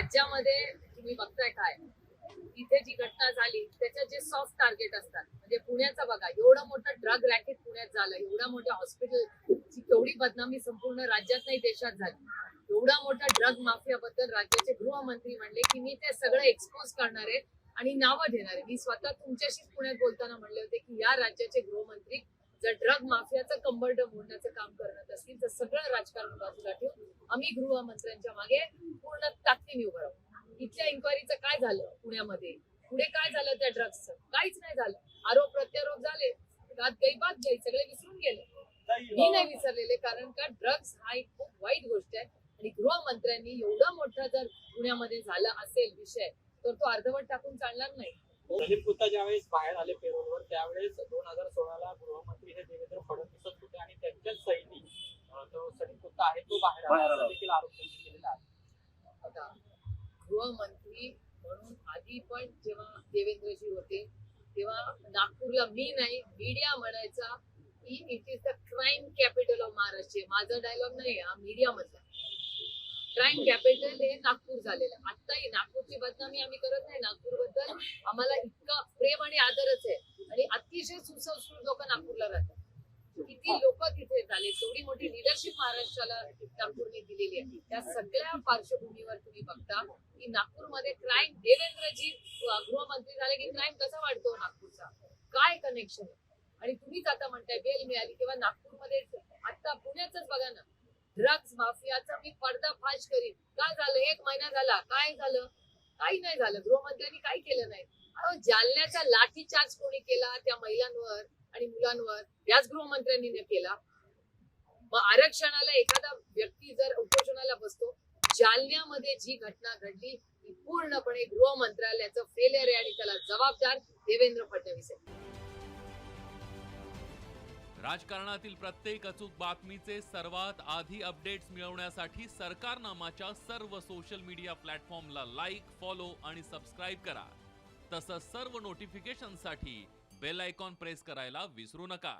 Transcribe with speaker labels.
Speaker 1: राज्यामध्ये तुम्ही बघताय काय? तिथे जी घटना झाली त्याच्यात जे सॉफ्ट टार्गेट असतात म्हणजे पुण्याचा बघा एवढं मोठं ड्रग रॅकेट पुण्यात झालं एवढ्या मोठ्या हॉस्पिटलची केवढी बदनामी संपूर्ण राज्यात नाही देशात झाली. एवढा मोठा ड्रग माफियाबद्दल राज्याचे गृहमंत्री म्हणले की मी ते सगळं एक्सपोज करणार आहे आणि नावं घेणार आहे. मी स्वतः तुमच्याशीच पुण्यात बोलताना म्हणले होते की या राज्याचे गृहमंत्री जर ड्रग माफियाचं कंबरड मोडण्याचं काम करत असतील तर सगळं राजकारण बाजूला ठेवून आम्ही गृहमंत्र्यांच्या मागे पूर्ण ताकदीने उभं राहू. इथल्या इन्क्वायरीचं काय झालं पुण्यामध्ये? पुढे काय झालं त्या ड्रग्सचं काहीच नाही झालं. आरोप प्रत्यारोप झाले. रात गाई बात सगळे विसरून गेले. मी नाही विसरलेले कारण का ड्रग्स हा एक खूप वाईट गोष्ट आहे. आणि गृहमंत्र्यांनी एवढा मोठा जर पुण्यामध्ये झाला असेल विषय तर तो अर्धवट टाकून चालणार नाही.
Speaker 2: ज्यावेळेस बाहेर आले पेरोलवर त्यावेळेस दोन हजार सोळाला गृहमंत्री हे देवेंद्र फडणवीस होते आणि त्यांच्याच सैनी अं, तो सलीम कुत्ता आहे तो बाहेर आला
Speaker 3: बाहेर
Speaker 2: असा
Speaker 3: आला.
Speaker 2: देखील आरोप त्यांनी केलेला आहे
Speaker 1: आता गृहमंत्री म्हणून आधी पण जेव्हा देवेंद्रजी होते तेव्हा नागपूरला मी नाही मीडिया म्हणायचा की it is the crime capital of Maharashtra माझा डायलॉग नाही हा मीडिया मधला क्राईम कॅपिटल हे नागपूर झालेलं आत्ताही नागपूरची बदनामी आम्ही करत नाही. नागपूरबद्दल आम्हाला इतका प्रेम आणि आदरच आहे. आणि अतिशय सुसंस्कृत लोक नागपूरला राहतात. किती लोक तिथे झाले पश्चिम महाराष्ट्राला नागपूरने दिलेली आहे. त्या सगळ्या पार्श्वभूमीवर तुम्ही बघता की नागपूरमध्ये क्राईम देवेंद्रजी गृहमंत्री झाले की क्राईम कसा वाढतो नागपूरचा? काय कनेक्शन आणि तुम्हीच आता म्हणताय बेल मिळाली तेव्हा नागपूरमध्ये आता पुण्याच बघा ना ड्रग्ज माफियाचा मी पर्दाफाश करीन. काय झालं? एक महिना झाला. काय झालं? काही नाही झालं. गृहमंत्र्यांनी काही केलं नाही. अहो जालन्याचा लाठीचार्ज कोणी केला त्या महिलांवर आणि मुलांवर? याच गृहमंत्र्यांनी केला. मग आरक्षणाला एखादा व्यक्ती जर उपोषणाला बसतो जालन्यामध्ये जी घटना घडली ती पूर्णपणे गृह मंत्रालयाचं फेलियर आहे आणि त्याला जबाबदार देवेंद्र फडणवीस आहे
Speaker 4: राजकारणातील प्रत्येक अचूक बातमीचे सर्वात आधी अपडेट्स मिळवण्यासाठी सरकारनामाच्या सर्व सोशल मीडिया प्लॅटफॉर्मला लाईक फॉलो आणि सबस्क्राईब करा. तसंच सर्व नोटिफिकेशनसाठी बेल आयकॉन प्रेस करायला विसरू नका.